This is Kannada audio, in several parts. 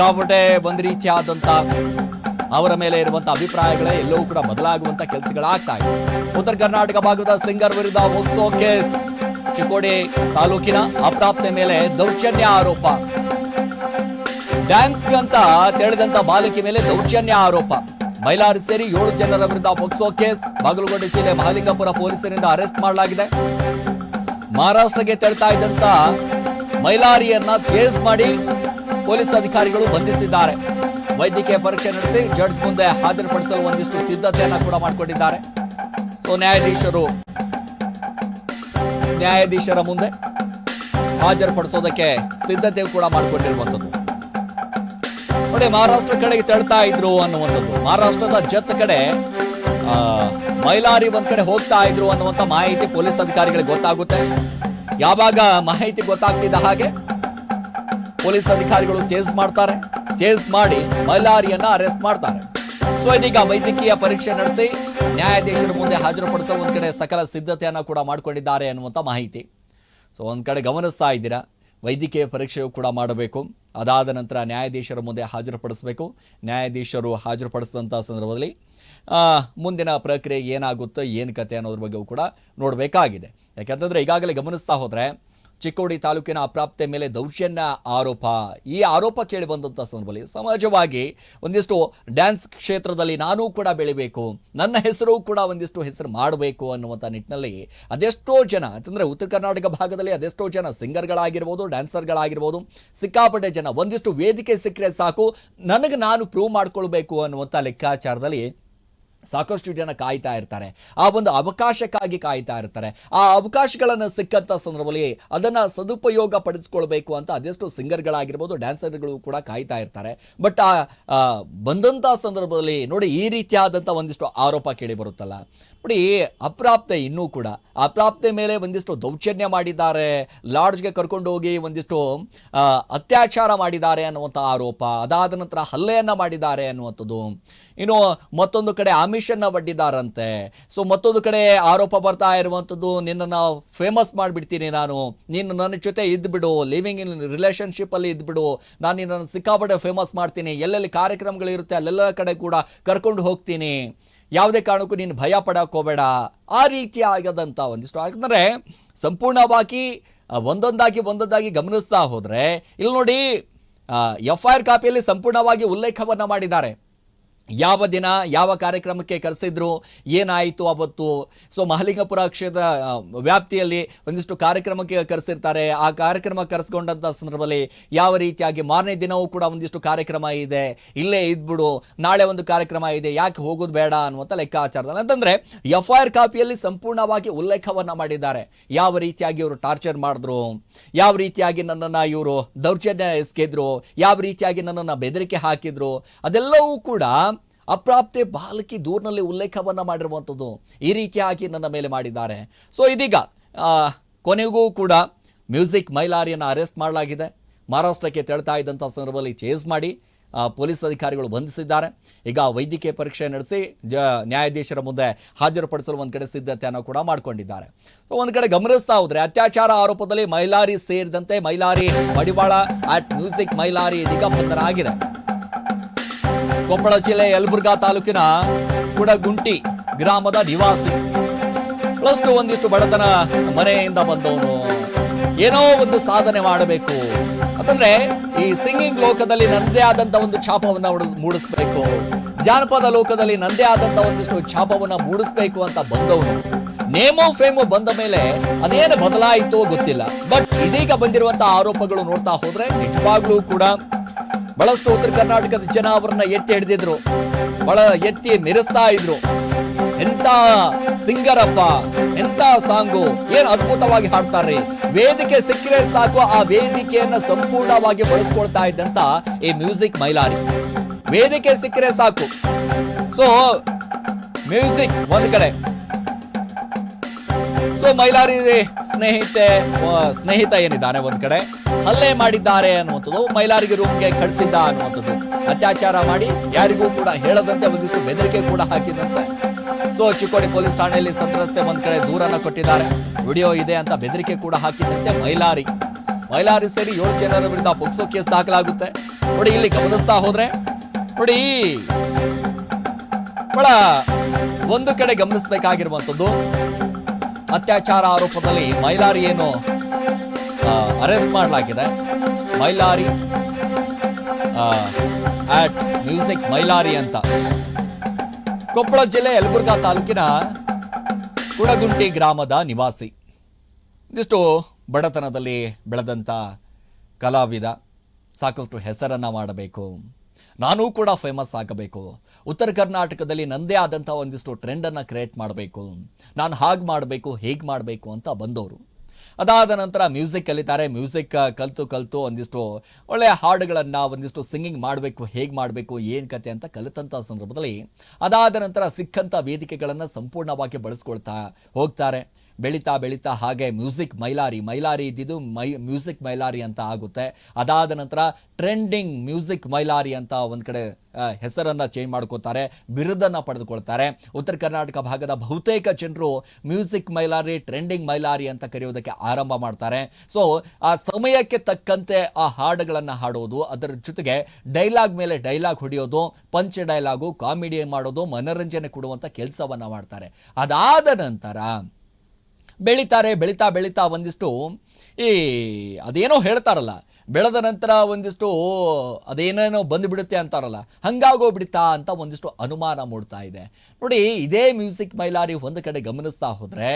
ಸಿಕ್ಕಾಪಟ್ಟೆ ಒಂದು ರೀತಿಯಾದಂಥ ಅವರ ಮೇಲೆ ಇರುವಂತ ಅಭಿಪ್ರಾಯಗಳೇ ಎಲ್ಲವೂ ಕೂಡ ಬದಲಾಗುವಂತ ಕೆಲಸಗಳಾಗ್ತಾ ಇದೆ ಉತ್ತರ ಕರ್ನಾಟಕ ಭಾಗದ ಸಿಂಗರ್ ವಿರುದ್ಧ ಹೋಗ್ಸೋ ಕೇಸ್ ಚಿಕ್ಕೋಡಿ ತಾಲೂಕಿನ ಅಪ್ರಾಪ್ತೆ ಮೇಲೆ ದೌರ್ಜನ್ಯ ಆರೋಪ. ಡ್ಯಾನ್ಸ್ಗಂತ ತೆಳೆದಂತ ಬಾಲಕಿ ಮೇಲೆ ದೌರ್ಜನ್ಯ ಆರೋಪ. ಬೈಲಾರಿ ಸೇರಿ ಏಳು ಜನರ ವಿರುದ್ಧ ಪೊಕ್ಸೋ ಕೇಸ್ ಬಾಗಲಕೋಟೆ ಜಿಲ್ಲೆ ಮಹಾಲಿಂಗಪುರ ಪೊಲೀಸರಿಂದ ಅರೆಸ್ಟ್ ಮಾಡಲಾಗಿದೆ. ಮಹಾರಾಷ್ಟ್ರಕ್ಕೆ ತೆರಳ್ತಾ ಇದ್ದಂತ ಮೈಲಾರಿಯನ್ನ ಚೇಸ್ ಮಾಡಿ ಪೊಲೀಸ್ ಅಧಿಕಾರಿಗಳು ಬಂಧಿಸಿದ್ದಾರೆ. ವೈದ್ಯಕೀಯ ಪರೀಕ್ಷೆ ನಡೆಸಿ ಜಡ್ಜ್ ಮುಂದೆ ಹಾಜರುಪಡಿಸಲು ಒಂದಿಷ್ಟು ಸಿದ್ಧತೆಯನ್ನ ಕೂಡ ಮಾಡಿಕೊಂಡಿದ್ದಾರೆ. ಸೊ ನ್ಯಾಯಾಧೀಶರು ನ್ಯಾಯಾಧೀಶರ ಮುಂದೆ ಹಾಜರುಪಡಿಸೋದಕ್ಕೆ ಸಿದ್ಧತೆ ಕೂಡ ಮಾಡಿಕೊಂಡಿರುವಂಥದ್ದು. ನೋಡಿ, ಮಹಾರಾಷ್ಟ್ರ ಕಡೆಗೆ ತೆರಳ್ತಾ ಇದ್ರು ಅನ್ನುವಂಥದ್ದು. ಮಹಾರಾಷ್ಟ್ರದ ಜತ್ ಕಡೆ ಮೈಲಾರಿ ಒಂದ್ ಕಡೆ ಹೋಗ್ತಾ ಇದ್ರು ಅನ್ನುವಂಥ ಮಾಹಿತಿ ಪೊಲೀಸ್ ಅಧಿಕಾರಿಗಳಿಗೆ ಗೊತ್ತಾಗುತ್ತೆ. ಯಾವಾಗ ಮಾಹಿತಿ ಗೊತ್ತಾಗ್ತಿದ್ದ ಹಾಗೆ ಪೊಲೀಸ್ ಅಧಿಕಾರಿಗಳು ಚೇಸ್ ಮಾಡ್ತಾರೆ. ಚೇಸ್ ಮಾಡಿ ಮೈಲಾರಿಯನ್ನ ಅರೆಸ್ಟ್ ಮಾಡ್ತಾರೆ. ಸೊ ಇದೀಗ ವೈದ್ಯಕೀಯ ಪರೀಕ್ಷೆ ನಡೆಸಿ ನ್ಯಾಯಾಧೀಶರ ಮುಂದೆ ಹಾಜರುಪಡಿಸಲು ಒಂದು ಕಡೆ ಸಕಲ ಸಿದ್ಧತೆಯನ್ನು ಕೂಡ ಮಾಡಿಕೊಂಡಿದ್ದಾರೆ ಅನ್ನುವಂಥ ಮಾಹಿತಿ. ಸೊ ಒಂದು ಕಡೆ ಗಮನಿಸ್ತಾ ಇದ್ದೀರಾ? ವೈದ್ಯಕೀಯ ಪರೀಕ್ಷೆಯು ಕೂಡ ಮಾಡಬೇಕು. ಅದಾದ ನಂತರ ನ್ಯಾಯಾಧೀಶರ ಮುಂದೆ ಹಾಜರುಪಡಿಸಬೇಕು. ನ್ಯಾಯಾಧೀಶರು ಹಾಜರುಪಡಿಸಿದಂಥ ಸಂದರ್ಭದಲ್ಲಿ ಮುಂದಿನ ಪ್ರಕ್ರಿಯೆ ಏನಾಗುತ್ತೋ ಏನು ಕತೆ ಅನ್ನೋದ್ರ ಬಗ್ಗೆಯೂ ಕೂಡ ನೋಡಬೇಕಾಗಿದೆ. ಯಾಕಂತಂದರೆ ಈಗಾಗಲೇ ಗಮನಿಸ್ತಾ ಹೋದರೆ ಚಿಕ್ಕೋಡಿ ತಾಲೂಕಿನ ಅಪ್ರಾಪ್ತೆ ಮೇಲೆ ದೌರ್ಜನ್ಯ ಆರೋಪ. ಈ ಆರೋಪ ಕೇಳಿ ಬಂದಂಥ ಸಂದರ್ಭದಲ್ಲಿ ಸಮಾಜವಾಗಿ ಒಂದಿಷ್ಟು ಡ್ಯಾನ್ಸ್ ಕ್ಷೇತ್ರದಲ್ಲಿ ನಾನೂ ಕೂಡ ಬೆಳಿಬೇಕು, ನನ್ನ ಹೆಸರು ಕೂಡ ಒಂದಿಷ್ಟು ಹೆಸರು ಮಾಡಬೇಕು ಅನ್ನುವಂಥ ನಿಟ್ಟಿನಲ್ಲಿ ಅದೆಷ್ಟೋ ಜನ ಅಂತಂದರೆ ಉತ್ತರ ಕರ್ನಾಟಕ ಭಾಗದಲ್ಲಿ ಅದೆಷ್ಟೋ ಜನ ಸಿಂಗರ್ಗಳಾಗಿರ್ಬೋದು, ಡ್ಯಾನ್ಸರ್ಗಳಾಗಿರ್ಬೋದು, ಸಿಕ್ಕಾಪಟ್ಟೆ ಜನ ಒಂದಿಷ್ಟು ವೇದಿಕೆ ಸಿಕ್ಕರೆ ಸಾಕು, ನನಗೆ ನಾನು ಪ್ರೂವ್ ಮಾಡ್ಕೊಳ್ಬೇಕು ಅನ್ನುವಂಥ ಲೆಕ್ಕಾಚಾರದಲ್ಲಿ ಸಾಕಷ್ಟು ಜನ ಕಾಯ್ತಾ ಇರ್ತಾರೆ. ಆ ಒಂದು ಅವಕಾಶಕ್ಕಾಗಿ ಕಾಯ್ತಾ ಇರ್ತಾರೆ. ಆ ಅವಕಾಶಗಳನ್ನು ಸಿಕ್ಕಂಥ ಸಂದರ್ಭದಲ್ಲಿ ಅದನ್ನು ಸದುಪಯೋಗ ಪಡಿಸ್ಕೊಳ್ಬೇಕು ಅಂತ ಅದೆಷ್ಟು ಸಿಂಗರ್ಗಳಾಗಿರ್ಬೋದು, ಡ್ಯಾನ್ಸರ್ಗಳು ಕೂಡ ಕಾಯ್ತಾ ಇರ್ತಾರೆ. ಬಟ್ ಆ ಬಂದಂಥ ಸಂದರ್ಭದಲ್ಲಿ ನೋಡಿ ಈ ರೀತಿಯಾದಂಥ ಒಂದಿಷ್ಟು ಆರೋಪ ಕೇಳಿ ಬರುತ್ತಲ್ಲ. ನೋಡಿ, ಅಪ್ರಾಪ್ತೆ ಇನ್ನೂ ಕೂಡ. ಅಪ್ರಾಪ್ತೆ ಮೇಲೆ ಒಂದಿಷ್ಟು ದೌರ್ಜನ್ಯ ಮಾಡಿದ್ದಾರೆ. ಲಾಡ್ಜ್ಗೆ ಕರ್ಕೊಂಡು ಹೋಗಿ ಒಂದಿಷ್ಟು ಅತ್ಯಾಚಾರ ಮಾಡಿದ್ದಾರೆ ಅನ್ನುವಂಥ ಆರೋಪ. ಅದಾದ ನಂತರ ಹಲ್ಲೆಯನ್ನು ಮಾಡಿದ್ದಾರೆ ಅನ್ನುವಂಥದ್ದು. ಇನ್ನು ಮತ್ತೊಂದು ಕಡೆ ಆಮಿಷನ್ನು ಬಡ್ಡಿದ್ದಾರಂತೆ ಸೊ ಮತ್ತೊಂದು ಕಡೆ ಆರೋಪ ಬರ್ತಾ ಇರುವಂಥದ್ದು, ನಿನ್ನನ್ನು ಫೇಮಸ್ ಮಾಡಿಬಿಡ್ತೀನಿ ನಾನು. ನೀನು ನನ್ನ ಜೊತೆ ಇದ್ದುಬಿಡು ಲಿವಿಂಗ್ ಇನ್ ರಿಲೇಷನ್ಶಿಪ್ಪಲ್ಲಿ ಇದ್ದುಬಿಡು ನಾನು ನಿನ್ನನ್ನು ಸಿಕ್ಕಾಪಟ್ಟೆ ಫೇಮಸ್ ಮಾಡ್ತೀನಿ. ಎಲ್ಲೆಲ್ಲಿ ಕಾರ್ಯಕ್ರಮಗಳಿರುತ್ತೆ, ಅಲ್ಲೆಲ್ಲ ಕಡೆ ಕೂಡ ಕರ್ಕೊಂಡು ಹೋಗ್ತೀನಿ. ಯಾವುದೇ ಕಾರಣಕ್ಕೂ ನೀನು ಭಯ ಪಡೋಕೋಬೇಡ ಆ ರೀತಿ ಆಗದಂಥ ಒಂದಿಷ್ಟು ಯಾಕಂದರೆ ಸಂಪೂರ್ಣವಾಗಿ ಒಂದೊಂದಾಗಿ ಒಂದೊಂದಾಗಿ ಗಮನಿಸ್ತಾ ಹೋದರೆ, ಇಲ್ಲಿ ನೋಡಿ ಎಫ್ ಐ ಆರ್ ಕಾಪಿಯಲ್ಲಿ ಸಂಪೂರ್ಣವಾಗಿ ಉಲ್ಲೇಖವನ್ನು ಮಾಡಿದ್ದಾರೆ. ಯಾವ ದಿನ, ಯಾವ ಕಾರ್ಯಕ್ರಮಕ್ಕೆ ಕರೆಸಿದ್ರು, ಏನಾಯಿತು ಅವತ್ತು? ಸೊ ಮಹಲಿಂಗಪುರ ಕ್ಷೇತ್ರ ವ್ಯಾಪ್ತಿಯಲ್ಲಿ ಒಂದಿಷ್ಟು ಕಾರ್ಯಕ್ರಮಕ್ಕೆ ಕರೆಸಿರ್ತಾರೆ. ಆ ಕಾರ್ಯಕ್ರಮ ಕರೆಸ್ಕೊಂಡಂಥ ಸಂದರ್ಭದಲ್ಲಿ ಯಾವ ರೀತಿಯಾಗಿ ಮಾರನೇ ದಿನವೂ ಕೂಡ ಒಂದಿಷ್ಟು ಕಾರ್ಯಕ್ರಮ ಇದೆ. ಇಲ್ಲೇ ಇದ್ಬಿಡು, ನಾಳೆ ಒಂದು ಕಾರ್ಯಕ್ರಮ ಇದೆ, ಯಾಕೆ ಹೋಗೋದು ಬೇಡ ಅನ್ನುವಂಥ ಲೆಕ್ಕಾಚಾರದಲ್ಲಿ. ಅಂತಂದರೆ ಎಫ್ ಐ ಆರ್ ಕಾಪಿಯಲ್ಲಿ ಸಂಪೂರ್ಣವಾಗಿ ಉಲ್ಲೇಖವನ್ನು ಮಾಡಿದ್ದಾರೆ. ಯಾವ ರೀತಿಯಾಗಿ ಇವರು ಟಾರ್ಚರ್ ಮಾಡಿದ್ರು? ಯಾವ ರೀತಿಯಾಗಿ ನನ್ನನ್ನು ಇವರು ದೌರ್ಜನ್ಯ ಎಸ್ಕಿದ್ರು ಯಾವ ರೀತಿಯಾಗಿ ನನ್ನನ್ನು ಬೆದರಿಕೆ ಹಾಕಿದ್ರು? ಅದೆಲ್ಲವೂ ಕೂಡ ಅಪ್ರಾಪ್ತೆ ಬಾಲಕಿ ದೂರಿನಲ್ಲಿ ಉಲ್ಲೇಖವನ್ನು ಮಾಡಿರುವಂಥದ್ದು ಈ ರೀತಿಯಾಗಿ ನನ್ನ ಮೇಲೆ ಮಾಡಿದ್ದಾರೆ. ಸೊ ಇದೀಗ ಕೊನೆಗೂ ಕೂಡ ಮ್ಯೂಸಿಕ್ ಮೈಲಾರಿಯನ್ನು ಅರೆಸ್ಟ್ ಮಾಡಲಾಗಿದೆ. ಮಹಾರಾಷ್ಟ್ರಕ್ಕೆ ತೆರಳ್ತಾ ಇದ್ದಂಥ ಸಂದರ್ಭದಲ್ಲಿ ಚೇಸ್ ಮಾಡಿ ಪೊಲೀಸ್ ಅಧಿಕಾರಿಗಳು ಬಂಧಿಸಿದ್ದಾರೆ. ಈಗ ವೈದ್ಯಕೀಯ ಪರೀಕ್ಷೆ ನಡೆಸಿ, ಜ, ನ್ಯಾಯಾಧೀಶರ ಮುಂದೆ ಹಾಜರುಪಡಿಸಲು ಒಂದು ಕಡೆ ಸಿದ್ಧತೆಯನ್ನು ಕೂಡ ಮಾಡಿಕೊಂಡಿದ್ದಾರೆ. ಸೊ ಒಂದು ಕಡೆ ಗಮನಿಸ್ತಾ ಹೋದರೆ ಅತ್ಯಾಚಾರ ಆರೋಪದಲ್ಲಿ ಮೈಲಾರಿ ಸೇರಿದಂತೆ ಮೈಲಾರಿ ಮಡಿವಾಳ ಆಟ್ ಮ್ಯೂಸಿಕ್ ಮೈಲಾರಿ ಇದೀಗ ಬಂಧನವಾಗಿದೆ ಕೊಪ್ಪಳ ಜಿಲ್ಲೆ ಯಲಬುರ್ಗಾ ತಾಲೂಕಿನ ಕುಡಗುಂಟಿ ಗ್ರಾಮದ ನಿವಾಸಿ. ಪ್ಲಸ್ ಟು ಒಂದಿಷ್ಟು ಬಡತನ ಮನೆಯಿಂದ ಬಂದವನು. ಏನೋ ಒಂದು ಸಾಧನೆ ಮಾಡಬೇಕು. ಅಂತಂದ್ರೆ ಈ ಸಿಂಗಿಂಗ್ ಲೋಕದಲ್ಲಿ ನಂದೇ ಆದಂತ ಒಂದು ಛಾಪವನ್ನ ಮೂಡಿಸ್ಬೇಕು. ಜಾನಪದ ಲೋಕದಲ್ಲಿ ನಂದೇ ಆದಂತ ಒಂದಿಷ್ಟು ಛಾಪವನ್ನ ಮೂಡಿಸ್ಬೇಕು ಅಂತ ಬಂದವನು. ನೇಮೋ ಫೇಮೋ ಬಂದ ಮೇಲೆ ಅದೇನು ಬದಲಾಯಿತೋ ಗೊತ್ತಿಲ್ಲ. ಬಟ್ ಇದೀಗ ಬಂದಿರುವಂತಹ ಆರೋಪಗಳು ನೋಡ್ತಾ ಹೋದ್ರೆ ನಿಜವಾಗ್ಲೂ ಕೂಡ ಬಹಳಷ್ಟು ಉತ್ತರ ಕರ್ನಾಟಕದ ಜನ ಅವರನ್ನ ಎತ್ತಿ ಹಿಡಿದಿದ್ರು. ಬಹಳ ಎತ್ತಿ ಮೆರೆಸ್ತಾ ಇದ್ರು. ಎಂತ ಸಿಂಗರಪ್ಪ, ಎಂತ ಸಾಂಗು, ಏನ್ ಅದ್ಭುತವಾಗಿ ಹಾಡ್ತಾರೆ ವೇದಿಕೆ ಸಿಕ್ಕರೆ ಸಾಕು, ಆ ವೇದಿಕೆಯನ್ನ ಸಂಪೂರ್ಣವಾಗಿ ಬಳಸ್ಕೊಳ್ತಾ ಇದ್ದಂತ ಈ ಮ್ಯೂಸಿಕ್ ಮೈಲಾರಿ. ವೇದಿಕೆ ಸಿಕ್ಕರೆ ಸಾಕು. ಸೊ ಮ್ಯೂಸಿಕ್ ಒಂದ್ ಕಡೆ. ಸೊ ಮೈಲಾರಿ ಸ್ನೇಹಿತೆ ಸ್ನೇಹಿತ ಏನಿದ್ದಾನೆ ಒಂದ್ ಕಡೆ? ಹಲ್ಲೆ ಮಾಡಿದ್ದಾರೆ ಅನ್ನುವಂಥದ್ದು, ಮೈಲಾರಿಗೆ ರೂಮ್ಗೆ ಕಳಿಸಿದ್ದ ಅನ್ನುವಂಥದ್ದು. ಅತ್ಯಾಚಾರ ಮಾಡಿ ಯಾರಿಗೂ ಕೂಡ ಹೇಳದಂತೆ, ಒಂದಿಷ್ಟು ಬೆದರಿಕೆ ಕೂಡ ಹಾಕಿದಂತೆ. ಸೊ ಚಿಕ್ಕೋಡಿ ಪೊಲೀಸ್ ಠಾಣೆಯಲ್ಲಿ ಸಂತ್ರಸ್ತೆ ಒಂದ್ ಕಡೆ ದೂರನ್ನ ಕೊಟ್ಟಿದ್ದಾರೆ. ವಿಡಿಯೋ ಇದೆ ಅಂತ ಬೆದರಿಕೆ ಕೂಡ ಹಾಕಿದಂತೆ ಮೈಲಾರಿ. ಮೈಲಾರಿ ಸೇರಿ ಏಳು ಜನರ ವಿರುದ್ಧ ಪೊಕ್ಸೋ ಕೇಸ್ ದಾಖಲಾಗುತ್ತೆ. ನೋಡಿ, ಇಲ್ಲಿ ಗಮನಿಸ್ತಾ ಹೋದ್ರೆ, ನೋಡಿ, ಬಹಳ ಒಂದು ಕಡೆ ಗಮನಿಸಬೇಕಾಗಿರುವಂಥದ್ದು. ಅತ್ಯಾಚಾರ ಆರೋಪದಲ್ಲಿ ಮೈಲಾರಿ ಏನು ಅರೆಸ್ಟ್ ಮಾಡಲಾಗಿದೆ. ಮೈಲಾರಿ ಆಟ್ ಮ್ಯೂಸಿಕ್ ಮೈಲಾರಿ ಅಂತ. ಕೊಪ್ಪಳ ಜಿಲ್ಲೆ ಯಲಬುರ್ಗಾ ತಾಲೂಕಿನ ಕುಡಗುಂಟಿ ಗ್ರಾಮದ ನಿವಾಸಿ. ಇದಿಷ್ಟು ಬಡತನದಲ್ಲಿ ಬೆಳೆದಂಥ ಕಲಾವಿದ. ಸಾಕಷ್ಟು ಹೆಸರನ್ನು ಮಾಡಬೇಕು. ನಾನೂ ಕೂಡ ಫೇಮಸ್ ಆಗಬೇಕು. ಉತ್ತರ ಕರ್ನಾಟಕದಲ್ಲಿ ನನ್ನದೇ ಆದಂಥ ಒಂದಿಷ್ಟು ಟ್ರೆಂಡನ್ನು ಕ್ರಿಯೇಟ್ ಮಾಡಬೇಕು. ನಾನು ಹಾಗೆ ಮಾಡಬೇಕು, ಹೇಗೆ ಮಾಡಬೇಕು ಅಂತ ಬಂದವರು ಅದಾದ ನಂತರ ಮ್ಯೂಸಿಕ್ ಕಲಿತಾರೆ. ಮ್ಯೂಸಿಕ್ ಕಲಿತು ಕಲಿತು ಒಂದಿಷ್ಟು ಒಳ್ಳೆಯ ಹಾಡುಗಳನ್ನು, ಒಂದಿಷ್ಟು ಸಿಂಗಿಂಗ್ ಮಾಡಬೇಕು, ಹೇಗೆ ಮಾಡಬೇಕು, ಏನು ಕತೆ ಅಂತ ಕಲಿತಂಥ ಸಂದರ್ಭದಲ್ಲಿ ಅದಾದ ನಂತರ ಸಿಕ್ಕಂಥ ವೇದಿಕೆಗಳನ್ನು ಸಂಪೂರ್ಣವಾಗಿ ಬಳಸ್ಕೊಳ್ತಾ ಹೋಗ್ತಾರೆ. ಬೆಳೀತಾ ಬೆಳೀತಾ ಹಾಗೆ ಮ್ಯೂಸಿಕ್ ಮೈಲಾರಿ ಮೈಲಾರಿ ಇದ್ದಿದ್ದು ಮೈ, ಮ್ಯೂಸಿಕ್ ಮೈಲಾರಿ ಅಂತ ಆಗುತ್ತೆ. ಅದಾದ ನಂತರ ಟ್ರೆಂಡಿಂಗ್ ಮ್ಯೂಸಿಕ್ ಮೈಲಾರಿ ಅಂತ ಒಂದು ಕಡೆ ಹೆಸರನ್ನು ಚೇಂಜ್ ಮಾಡ್ಕೋತಾರೆ, ಬಿರುದನ್ನು ಪಡೆದುಕೊಳ್ತಾರೆ. ಉತ್ತರ ಕರ್ನಾಟಕ ಭಾಗದ ಬಹುತೇಕ ಜನರು ಮ್ಯೂಸಿಕ್ ಮೈಲಾರಿ, ಟ್ರೆಂಡಿಂಗ್ ಮೈಲಾರಿ ಅಂತ ಕರೆಯೋದಕ್ಕೆ ಆರಂಭ ಮಾಡ್ತಾರೆ. ಸೊ ಆ ಸಮಯಕ್ಕೆ ತಕ್ಕಂತೆ ಆ ಹಾಡುಗಳನ್ನು ಹಾಡೋದು, ಅದರ ಜೊತೆಗೆ ಡೈಲಾಗ್ ಮೇಲೆ ಡೈಲಾಗ್ ಹೊಡೆಯೋದು, ಪಂಚ ಡೈಲಾಗು, ಕಾಮಿಡಿ ಮಾಡೋದು, ಮನೋರಂಜನೆ ಕೊಡುವಂಥ ಕೆಲಸವನ್ನು ಮಾಡ್ತಾರೆ. ಅದಾದ ನಂತರ ಬೆಳೀತಾರೆ ಬೆಳೀತಾ ಬೆಳೀತಾ ಒಂದಿಷ್ಟು ಈ ಅದೇನೋ ಹೇಳ್ತಾರಲ್ಲ ಬೆಳೆದ ನಂತರ ಒಂದಿಷ್ಟು ಅದೇನೇನೋ ಬಂದುಬಿಡುತ್ತೆ ಅಂತಾರಲ್ಲ, ಹಂಗಾಗೋಗ್ಬಿಡ್ತಾ ಅಂತ ಒಂದಿಷ್ಟು ಅನುಮಾನ ಮೂಡ್ತಾ ಇದೆ. ನೋಡಿ, ಇದೇ ಮ್ಯೂಸಿಕ್ ಮೈಲಾರಿ ಒಂದು ಕಡೆ ಗಮನಿಸ್ತಾ ಹೋದರೆ,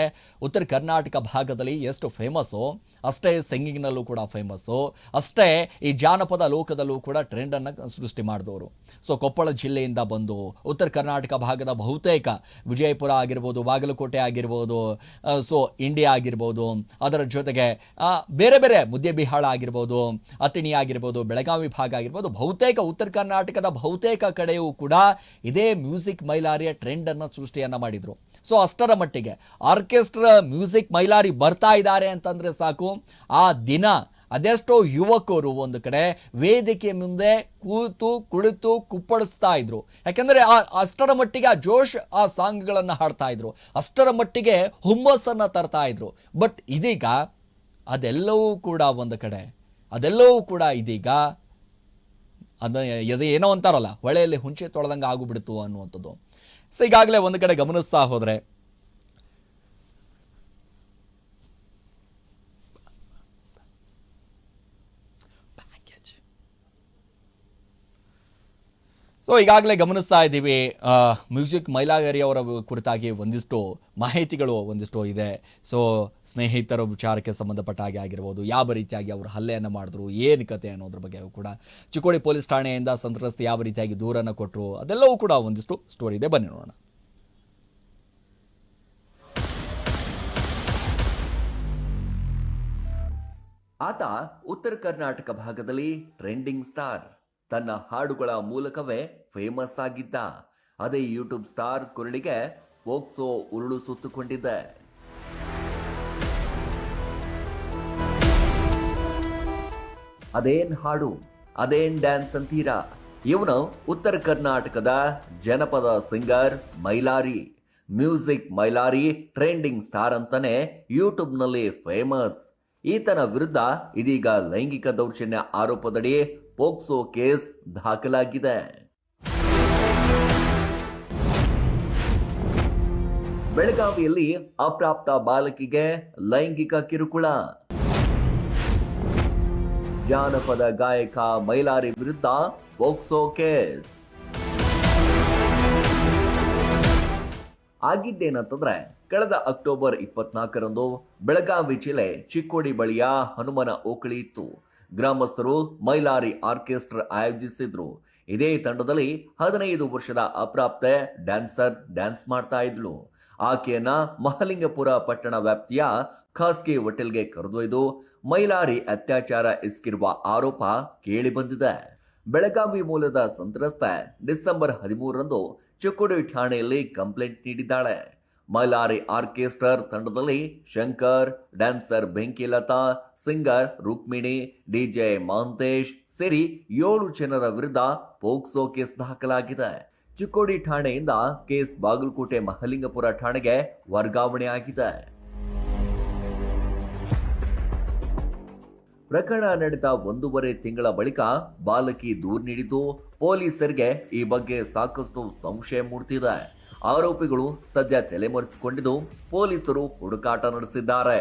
ಉತ್ತರ ಕರ್ನಾಟಕ ಭಾಗದಲ್ಲಿ ಎಷ್ಟು ಫೇಮಸ್ಸು, ಅಷ್ಟೇ ಸಿಂಗಿಂಗ್ನಲ್ಲೂ ಕೂಡ ಫೇಮಸ್ಸು, ಅಷ್ಟೇ ಈ ಜಾನಪದ ಲೋಕದಲ್ಲೂ ಕೂಡ ಟ್ರೆಂಡನ್ನು ಸೃಷ್ಟಿ ಮಾಡಿದವರು. ಸೊ, ಕೊಪ್ಪಳ ಜಿಲ್ಲೆಯಿಂದ ಬಂದು, ಉತ್ತರ ಕರ್ನಾಟಕ ಭಾಗದ ಬಹುತೇಕ ವಿಜಯಪುರ ಆಗಿರ್ಬೋದು, ಬಾಗಲಕೋಟೆ ಆಗಿರ್ಬೋದು ಸೊ ಇಂಡಿಯಾ ಆಗಿರ್ಬೋದು, ಅದರ ಜೊತೆಗೆ ಬೇರೆ ಬೇರೆ ಮುದ್ದೆಬಿಹಾಳ ಆಗಿರ್ಬೋದು ಅತಿಣಿ ಆಗಿರ್ಬೋದು ಬೆಳಗಾವಿ ಭಾಗ ಆಗಿರ್ಬೋದು, ಬಹುತೇಕ ಉತ್ತರ ಕರ್ನಾಟಕದ ಬಹುತೇಕ ಕಡೆಯೂ ಕೂಡ ಇದೇ ಮ್ಯೂಸಿಕ್ ಮೈಲಾರಿಯ ಟ್ರೆಂಡನ್ನು ಸೃಷ್ಟಿಯನ್ನು ಮಾಡಿದರು. ಸೊ, ಅಷ್ಟರ ಮಟ್ಟಿಗೆ ಆರ್ಕೆಸ್ಟ್ರಾ ಮ್ಯೂಸಿಕ್ ಮೈಲಾರಿ ಬರ್ತಾ ಇದ್ದಾರೆ ಅಂತಂದರೆ ಸಾಕು. ಆ ದಿನ ಅದೆಷ್ಟೋ ಯುವಕರು ಒಂದು ಕಡೆ ವೇದಿಕೆ ಮುಂದೆ ಕೂತು, ಕುಳಿತು, ಕುಪ್ಪಳಿಸ್ತಾ ಇದ್ರು. ಯಾಕೆಂದರೆ ಆ ಅಷ್ಟರ ಮಟ್ಟಿಗೆ ಆ ಜೋಶ್ ಆ ಸಾಂಗ್ಗಳನ್ನು ಹಾಡ್ತಾ ಇದ್ರು. ಅಷ್ಟರ ಮಟ್ಟಿಗೆ ಹುಮ್ಮಸ್ಸನ್ನು ತರ್ತಾ ಇದ್ರು. ಬಟ್ ಇದೀಗ ಅದೆಲ್ಲವೂ ಕೂಡ ಒಂದು ಕಡೆ ಅದೆಲ್ಲವೂ ಕೂಡ ಇದೀಗ ಅದ ಅದು ಏನೋ ಅಂತಾರಲ್ಲ, ಹೊಳೆಯಲ್ಲಿ ಹುಂಚೆ ತೊಳೆದಂಗೆ ಆಗಿಬಿಡ್ತು ಅನ್ನುವಂಥದ್ದು. ಸೊ ಈಗಾಗಲೇ ಒಂದು ಕಡೆ ಗಮನಿಸ್ತಾ ಹೋದರೆ ಸೊ ಈಗಾಗಲೇ ಗಮನಿಸ್ತಾ ಇದ್ದೀವಿ ಮ್ಯೂಸಿಕ್ ಮೈಲಾಗರಿ ಅವರ ಕುರಿತಾಗಿ ಒಂದಿಷ್ಟು ಮಾಹಿತಿಗಳು ಒಂದಿಷ್ಟು ಇದೆ. ಸೊ ಸ್ನೇಹಿತರ ವಿಚಾರಕ್ಕೆ ಸಂಬಂಧಪಟ್ಟ ಹಾಗೆ ಆಗಿರ್ಬೋದು, ಯಾವ ರೀತಿಯಾಗಿ ಅವರು ಹಲ್ಲೆಯನ್ನು ಮಾಡಿದ್ರು, ಏನು ಕತೆ ಅನ್ನೋದ್ರ ಬಗ್ಗೆ ಕೂಡ ಚಿಕ್ಕೋಡಿ ಪೊಲೀಸ್ ಠಾಣೆಯಿಂದ ಸಂತ್ರಸ್ತೆ ಯಾವ ರೀತಿಯಾಗಿ ದೂರನ್ನು ಕೊಟ್ಟರು ಅದೆಲ್ಲವೂ ಕೂಡ ಒಂದಿಷ್ಟು ಸ್ಟೋರಿ ಇದೆ. ಬನ್ನಿ ನೋಡೋಣ. ಆತ ಉತ್ತರ ಕರ್ನಾಟಕ ಭಾಗದಲ್ಲಿ ಟ್ರೆಂಡಿಂಗ್ ಸ್ಟಾರ್ ತನ್ನ ಹಾಡುಗಳ ಮೂಲಕವೇ ಫೇಮಸ್ ಆಗಿದ್ದ. ಅದೇ ಯೂಟ್ಯೂಬ್ ಸ್ಟಾರ್ ಕುರುಳಿಗೆ ಪೋಕ್ಸೋ ಉರುಳು ಸುತ್ತುಕೊಂಡಿದೆ. ಅದೇನ್ ಹಾಡು, ಅದೇನ್ ಡ್ಯಾನ್ಸ್ ಅಂತೀರಾ? ಇವನು ಉತ್ತರ ಕರ್ನಾಟಕದ ಜನಪದ singer Mailari. Music Mailari trending star ಅಂತಾನೆ ಯೂಟ್ಯೂಬ್ನಲ್ಲಿ ಫೇಮಸ್ ಈತನ ವಿರುದ್ಧ ಇದೀಗ ಲೈಂಗಿಕ ದೌರ್ಜನ್ಯ ಆರೋಪದಡಿ ಪೋಕ್ಸೋ ಕೇಸ್ ದಾಖಲಾಗಿದೆ. ಬೆಳಗಾವಿಯಲ್ಲಿ ಅಪ್ರಾಪ್ತ ಬಾಲಕಿಗೆ ಲೈಂಗಿಕ ಕಿರುಕುಳ. ಜಾನಪದ ಗಾಯಕ ಮೈಲಾರಿ ವಿರುದ್ಧ ಪೋಕ್ಸೋ ಕೇಸ್. ಆಗಿದ್ದೇನಂತಂದ್ರೆ, ಕಳೆದ ಅಕ್ಟೋಬರ್ ಇಪ್ಪತ್ನಾಲ್ಕರಂದು ಬೆಳಗಾವಿ ಜಿಲ್ಲೆ ಚಿಕ್ಕೋಡಿ ಬಳಿಯ ಹನುಮನ ಓಕಳಿ ಇತ್ತು. ಗ್ರಾಮಸ್ಥರು, ಮೈಲಾರಿ ಆರ್ಕೆಸ್ಟ್ರಾ ಆಯೋಜಿಸಿದ್ರು. ಇದೇ ತಂಡದಲ್ಲಿ ಹದಿನೈದು ವರ್ಷದ ಅಪ್ರಾಪ್ತೆ ಡ್ಯಾನ್ಸರ್ ಡ್ಯಾನ್ಸ್ ಮಾಡ್ತಾ ಇದ್ಲು. ಆಕೆಯನ್ನ ಮಹಲಿಂಗಪುರ ಪಟ್ಟಣ ವ್ಯಾಪ್ತಿಯ ಖಾಸಗಿ ಹೋಟೆಲ್ಗೆ ಕರೆದೊಯ್ದು ಮೈಲಾರಿ ಅತ್ಯಾಚಾರ ಎಸಗಿರುವ ಆರೋಪ ಕೇಳಿಬಂದಿದೆ. ಬೆಳಗಾವಿ ಮೂಲದ ಸಂತ್ರಸ್ತ ಡಿಸೆಂಬರ್ ಹದಿಮೂರರಂದು ಚಿಕ್ಕೋಡಿ ಠಾಣೆಯಲ್ಲಿ ಕಂಪ್ಲೇಂಟ್ ನೀಡಿದ್ದಾಳೆ. ಮೈಲಾರಿ ಆರ್ಕೆಸ್ಟ್ರಾ ತಂಡದಲ್ಲಿ Shankar, dancer Benkilata, singer Rukmini, DJ Mantesh ಸೇರಿ ಏಳು ಜನರ ವಿರುದ್ಧ ಪೋಕ್ಸೋ ಕೇಸ್ ದಾಖಲಾಗಿದೆ. ಚಿಕ್ಕೋಡಿ ಠಾಣೆಯಿಂದ ಕೇಸ್ ಬಾಗಲಕೋಟೆ ಮಹಲಿಂಗಪುರ ಠಾಣೆಗೆ ವರ್ಗಾವಣೆ ಪ್ರಕರಣ ನಡೆದ ಒಂದೂವರೆ ತಿಂಗಳ ಬಳಿಕ ಬಾಲಕಿ ದೂರು ನೀಡಿದ್ದು ಪೊಲೀಸರಿಗೆ ಈ ಬಗ್ಗೆ ಸಾಕಷ್ಟು ಸಂಶಯ ಮೂಡ್ತಿದೆ. ಆರೋಪಿಗಳು ಸದ್ಯ ತಲೆಮರೆಸಿಕೊಂಡಿದ್ದು ಪೊಲೀಸರು ಹುಡುಕಾಟ ನಡೆಸಿದ್ದಾರೆ.